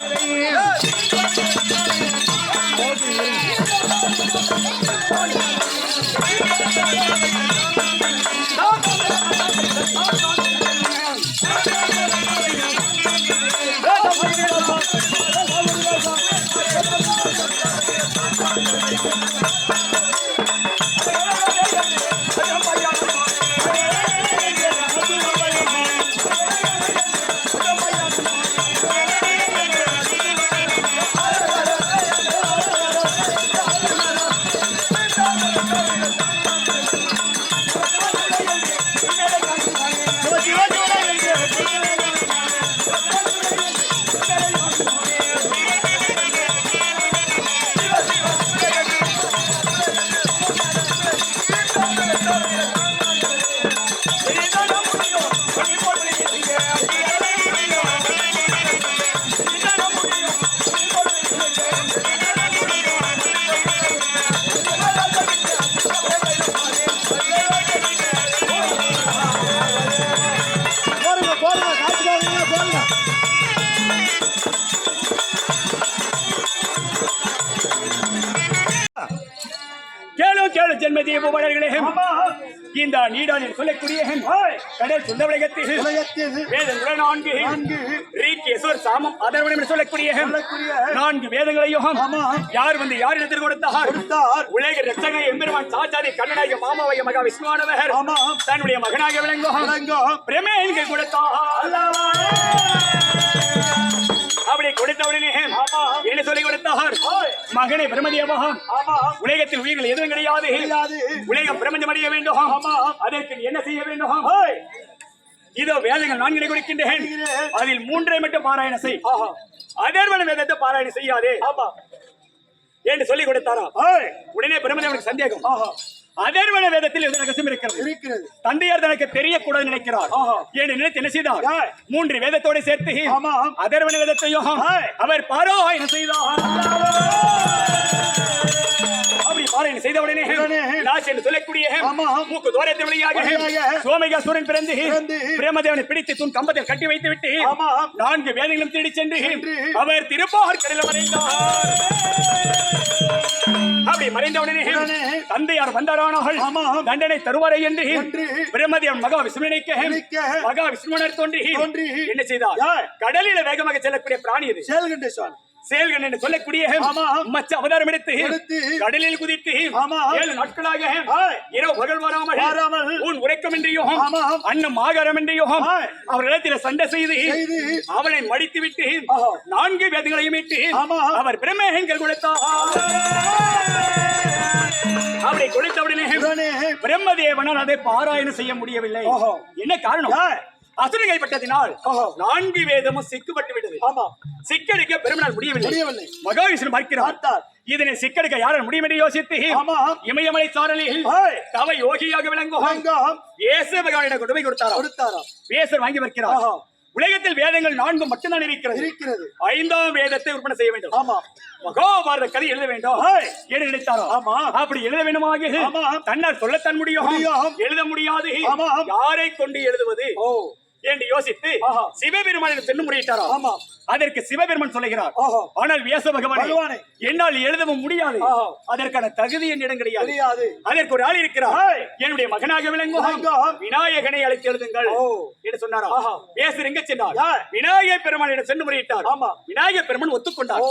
你。கேளு கேளு ஜென்மதி புகழர்களே இந்த நீடானில் சொல்லக்கூடிய கடல் சுந்த உலகத்தில் வேதங்கள் நான்கு. ரீகேஸ்வர் சாமம் அதர்வனம் என்று சொல்லக்கூடிய நான்கு வேதங்களையும். யார் வந்து யாரிடத்தில் கொடுத்தார்? கொடுத்தார். உலக ரட்சகை எம்பெருமான் சாச்சாரி கண்ணனாய மாமாவைய மகா விஸ்வானவர். தன்னுடைய மகனாக விளங்கும் விளங்கும். பிரமேன்கை கொடுத்தார். அப்படி கொடுத்த உடனே என்ன சொல்லி கொடுத்தார்? மகனை பிரமதியமாக உலகத்தில் உயிர்கள் எதுவும் கிடையாது. உலகம் பிரபஞ்சம் அடைய வேண்டும் அதற்கு என்ன செய்ய வேண்டும்? இதோ வேதங்கள் நான்கினை கொடுக்கின்றேன். அதில் மூன்றை மட்டும் பாராயணம் செய். அதர்வன வேதத்தை பாராயணம் செய்யாதே. என்று சொல்லி கொடுத்தாரா? உடனே பிரம்மதேவனுக்கு சந்தேகம். அதர்வன வேதத்தில் எந்த ரகசியம் இருக்கிறது? இருக்கிறது தந்தையார் தனக்கு தெரியக்கூடாது நினைக்கிறார் என்று நினைத்து என்ன செய்தார். மூன்று வேதத்தோடு சேர்த்து. அதர்வன வேதத்தையும். அவர் பாராயணம் செய்தார் அப்படி பாராயணம் செய்த உடனே. லாஸ் என்று சொல்லக்கூடிய. மூக்கு தோரத்தை வழியாக. சோமகாசுரன் பிறந்து. பிரேமதேவனை பிடித்து தூண் கம்பத்தில் கட்டி வைத்து விட்டு. நான்கு வேதங்களும் தேடி சென்று. அவர் திருப்பார் கடலில் மறைந்தார் அப்படி மறைந்த உடனே. தந்தையார் வந்தாரானார்கள். தண்டனை தருவாரை என்று. பிரம்மதேவன் மகா நினைக்க. மகா விஷ்ணுவனர் தோன்றி. என்ன செய்தார்? கடலில வேகமாக செல்லக்கூடிய பிராணி இது செயல்கள் என்று சொல்லக்கூடிய. மச்ச அவதாரம் எடுத்து. கடலில் குதித்து. ஏழு நாட்களாக. இரவு பகல் வராமல் வராமல். உன் உறக்கமின்றியும் ஆமா. அன்னம் ஆகாரமின்றியும் ஆய். அவர்களிடத்தில் சண்டை செய்து. அவனை மடித்து விட்டு. நான்கு வேதங்களையும் ஆமா. அவர் பிரம்மேகங்கள் கொடுத்தார் அப்படி கொடுத்தவுடனே பிரம்மதேவனால் அதை பாராயணம் செய்ய முடியவில்லை. என்ன காரணம் ஏய். அசுரன் கைப்பட்டதினால் ஓஹோ. நான்கு வேதமும் சிக்குப்பட்டு விட்டது ஆமா சிக்கடிக்க பெருமனால் முடியவில்லை முடியவில்லை. மகாவிஷ்ணு பார்த்தார். இதனை சிக்கடிக்க யாரால் முடியும் என்று யோசித்து. இமயமலை சாரலில். தவ யோகியாக பகவானிடம் கொண்டு போய் கொடுத்தாராம் கொடுத்தாராம் வேசர் வாங்கி வைக்கிறார். உலகத்தில் வேதங்கள் நான்கு மட்டும்தான் இருக்கிறது இருக்கிறது ஐந்தாம் வேதத்தை விற்பனை செய்ய வேண்டும் ஆமா மகாபாரத கதை எழுத வேண்டும். என்று நினைத்தாரோ ஆமா. அப்படி எழுத வேண்டுமாக. தன்னால் சொல்லத்தான் முடியும். எழுத முடியாது. யாரை கொண்டு எழுதுவது ஓ என்று யோசித்து. சிவபெருமானிடம் சென்று முறையிட்டாரா ஆமா. அதற்கு சிவபெருமான் சொல்லுகிறார். ஆனால் வியாச பகவானே. என்னால் எழுதவும் முடியாது. அதற்கான தகுதி என்னிடம் கிடையாது அதற்கு ஒரு ஆள் இருக்கிறார். என்னுடைய மகனாக விளங்கும். விநாயகனை அழைத்து எழுதுங்கள். என்று சொன்னாரா எங்க சென்றார். விநாயகர் பெருமானிடம் சென்று முறையிட்டார் ஆமா. விநாயகர் பெருமான் ஒத்துக்கொண்டார்.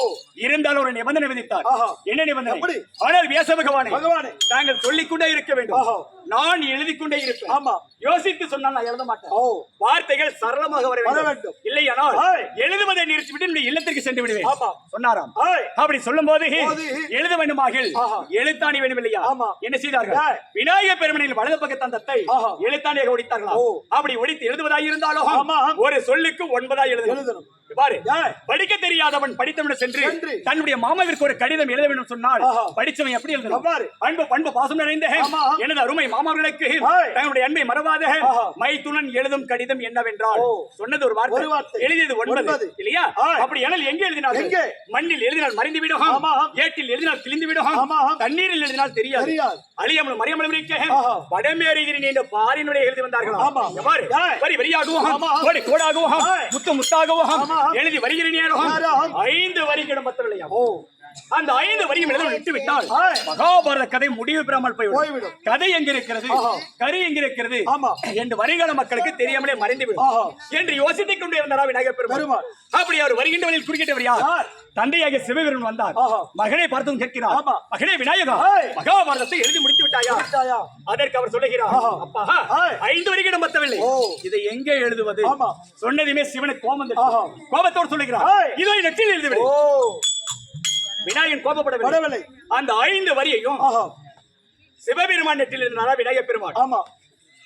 இருந்தாலும் ஒரு நிபந்தனை விதித்தார். என்ன நிபந்தனை? ஆனால் வியாச பகவானே. தாங்கள் சொல்லிக் கொண்டே இருக்க வேண்டும். நான் எழுதிக் கொண்டே இருப்பேன் ஆமா. யோசித்து சொன்னால் நான் எழுத மாட்டேன் வார்த்தைகள் சரளமாக வர வேண்டும். இல்லையானால். எழுதுவதை நிறுத்திவிட்டு என்னுடைய இல்லத்திற்கு சென்று விடுவேன். சொன்னாராம். அப்படி சொல்லும் போது. எழுத வேண்டுமாக. எழுத்தாணி இல்லையா ஆமா. என்ன செய்தார்கள். விநாயகர் பெருமனில் வலது பக்க தந்தத்தை. எழுத்தாணியாக ஒடித்தார்களா. அப்படி ஒடித்து எழுதுவதாய் இருந்தாலும். ஒரு சொல்லுக்கு ஒன்பதாய் எழுதணும். பாரு. படிக்க தெரியாதவன் படித்தவன் சென்று. தன்னுடைய மாமாவிற்கு ஒரு கடிதம் எழுத வேண்டும் சொன்னால். படிச்சவன் எப்படி எழுதணும்? அன்பு பண்பு பாசம் நிறைந்த. எனது அருமை மாமாவர்களுக்கு. தன்னுடைய அன்பை மறவாத ஆஹா. மைத்துனன் எழுதும் கடிதம் என்னவென்றால். சொன்னது ஒரு வார்த்தை. எழுதியது ஒன்பது. இல்லையா இல்லையா. அப்படி எனல் எங்கே எழுதினார்கள் எங்கே? மண்ணில் எழுதினால் மறைந்து விடும். ஏட்டில் எழுதினால் கிழிந்து விடும். தண்ணீரில் எழுதினால் தெரியாது இருக்க ஆஹா. வடமேறுகிறேன் என்ற பாரினுடைய எழுதி வந்தார்கள். வரி வரியாகவும். கோடி கோடாகவும். முத்து முத்தாகவும். எழுதி வருகிறேன். ஐந்து வரிகளும் பத்தவில்லையா ஓ அந்த ஐந்து வரியும் எழுத விட்டு விட்டால். மகாபாரத கதை முடிவு பெறாமல் போய்விடும். கதை எங்க இருக்கிறது. கரு எங்க இருக்கிறது ஆமா. என்று வருகால மக்களுக்கு தெரியாமலே மறைந்துவிடும். என்று யோசித்துக் கொண்டே இருந்தாரா விநாயகர் பெருமாள். அப்படி அவர் வருகின்ற வழியில் குறுக்கிட்டவர் யார்? தந்தையாக சிவபெருமன் வந்தார். மகனை பார்த்தும் கேட்கிறார். மகனே விநாயகா. மகாபாரதத்தை எழுதி முடித்து விட்டாயா? அதற்கு அவர் சொல்லுகிறார். அப்பா. ஐந்து வரைக்கும் பத்தவில்லை ஓ. இதை எங்கே எழுதுவது. சொன்னதுமே சிவனுக்கு கோபம். கோபத்தோடு சொல்லுகிறார். இதோ நெற்றில் எழுதுவிடு விநாயகன் கோபப்படவில்லை. படவில்லை. அந்த ஐந்து வரியையும் சிவபெருமான் நெற்றில் இருந்தாரா விநாயகர் பெருமான். ஆமா.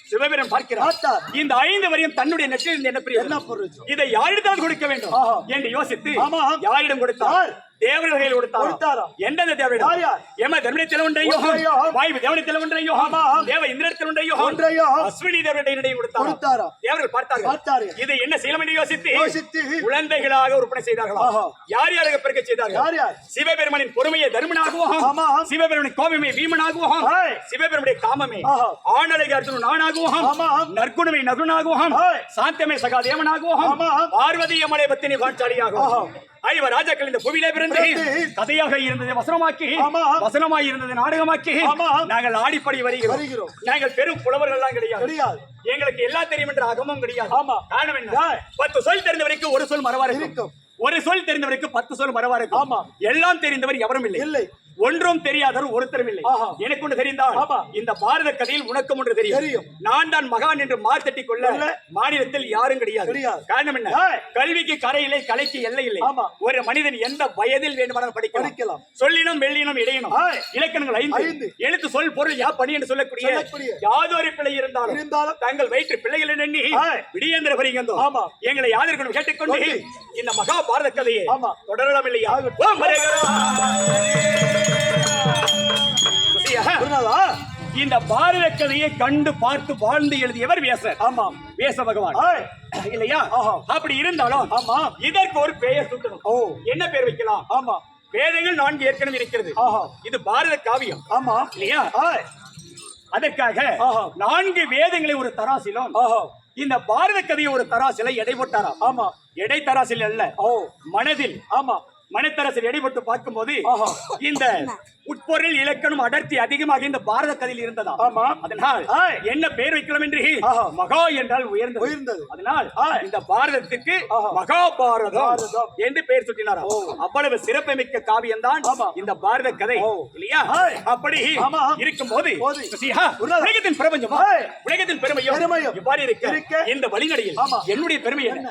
சிவபெருமான் பார்க்கிறார். இந்த ஐந்து வரியும் தன்னுடைய நெற்றில் இருந்து என்ன பிரியம்? பொருள் இதை யாரிடம் கொடுக்க வேண்டும். என்று யோசித்து ஆமா. யாரிடம் கொடுத்தார்? தேவர்கள் கொடுத்தார்? எந்தெந்த யார்? எம தர்மத்தில் ஒன்றையோ ஒன்றையோ. வாயு தேவனத்தில் ஒன்றையோ. தேவ இந்திரத்தில் ஒன்றையோ ஒன்றையோ. அஸ்வினி தேவரிடையே கொடுத்தார்? தேவர்கள் பார்த்தார்கள் பார்த்தார்கள். இதை என்ன செய்யலாம் என்று யோசித்து யோசித்து. குழந்தைகளாக உற்பத்தி செய்தார்களா. யார் யாராக பிறக்க செய்தார்கள் யார் யார்? சிவபெருமனின் பொறுமையை தர்மனாகவும். சிவபெருமனின் கோபமே வீமனாகவும் ஏய். சிவபெருமனுடைய காமமே ஆஹா. ஆணழகு அர்ஜுனன் நானாகவும். நற்குணமை நகுனாகவும். சாந்தமே சகாதேவனாகவும். பார்வதி அமலை பத்தினி ஆஹா. பாஞ்சாலியாகவும் ஐவ ராஜாக்கள் இந்த புவியிலே பிறந்து. கதையாக இருந்ததை வசனமாக்கி. வசனமாய் இருந்ததை நாடகமாக்கி. நாங்கள் ஆடிப்படி வருகிறோம் வருகிறோம். நாங்கள் பெரும் புலவர்கள் எல்லாம் கிடையாது கிடையாது எங்களுக்கு எல்லாம் தெரியும் என்ற அகமும் கிடையாது ஆமா. காரணம் என்ன. பத்து சொல் தெரிந்தவருக்கு ஒரு சொல் மறவா இருக்கும். ஒரு சொல் தெரிந்தவருக்கு பத்து சொல் மறவா இருக்கும் ஆமா. எல்லாம் தெரிந்தவர் எவரும் இல்லை இல்லை ஒன்றும் தெரியாதவர் ஒருத்தரும் இல்லை. எனக்கு ஒன்று தெரிந்தால். இந்த பாரத கதையில் உனக்கும் ஒன்று தெரியும் தெரியும். நான் தான் மகான் என்று மார்த்தட்டி கொள்ள. மாநிலத்தில் யாரும் கிடையாது. காரணம் என்ன. கல்விக்கு கரை இல்லை கலைக்கு எல்லை இல்லை. ஒரு மனிதன் எந்த வயதில் வேண்டுமானாலும் படிக்கலாம். சொல்லினம் வெள்ளினம் இடையினம். இலக்கணங்கள் ஐந்து. எழுத்து சொல் பொருள் யா பணி என்று சொல்லக்கூடிய. யாதொரு பிள்ளை இருந்தாலும் இருந்தாலும் தங்கள் வயிற்று பிள்ளைகள் எண்ணி. விடியேந்திர பரிகந்தோ. எங்களை யாதற்கு கேட்டுக்கொண்டு கொண்டு. இந்த மகாபாரத கதையை. தொடரலாம் இல்லையா இந்த பாரத கதையை கண்டு பார்த்து வாழ்ந்து எழுதியவர் வியாசர். ஆமா. வியாச பகவான். இல்லையா. அப்படி இருந்தாலும் ஆமா. இதற்கு ஒரு பெயர் சுட்டணும். ஓ. என்ன பேர் வைக்கலாம்? ஆமா. வேதங்கள் நான்கு ஏற்கனவே இருக்கிறது. ஆஹா. இது பாரத காவியம். ஆமா. இல்லையா? அதற்காக. நான்கு வேதங்களை ஒரு தராசிலும் இந்த பாரத கதையை ஒரு தராசில எடை போட்டாராம். ஆமா. எடை தராசில் அல்ல. ஓ. மனதில். ஆமா. மனத்தரசில் எடைபட்டு பார்க்கும்போது ஆஹா. இந்த உட்பொருள் இலக்கணம் அடர்த்தி அதிகமாக இந்த பாரத கதையில் இருந்ததா ஆமா. அதனால். என்ன பெயர் வைக்கலாம் என்று. மகா என்றால் உயர்ந்தது உயர்ந்தது. அதனால். இந்த பாரதத்துக்கு. மகாபாரதம் பாரதம். என்று பெயர் சுட்டினாரா. அவ்வளவு சிறப்புமிக்க காவியம் தான். இந்த பாரத கதை. இல்லையா. அப்படி ஆமா. இருக்கும்போது போது. உலகத்தின் பிரபஞ்சம். உலகத்தின் பெருமையும் இவ்வாறு இருக்க. இந்த வழிநடையில். என்னுடைய பெருமை என்ன.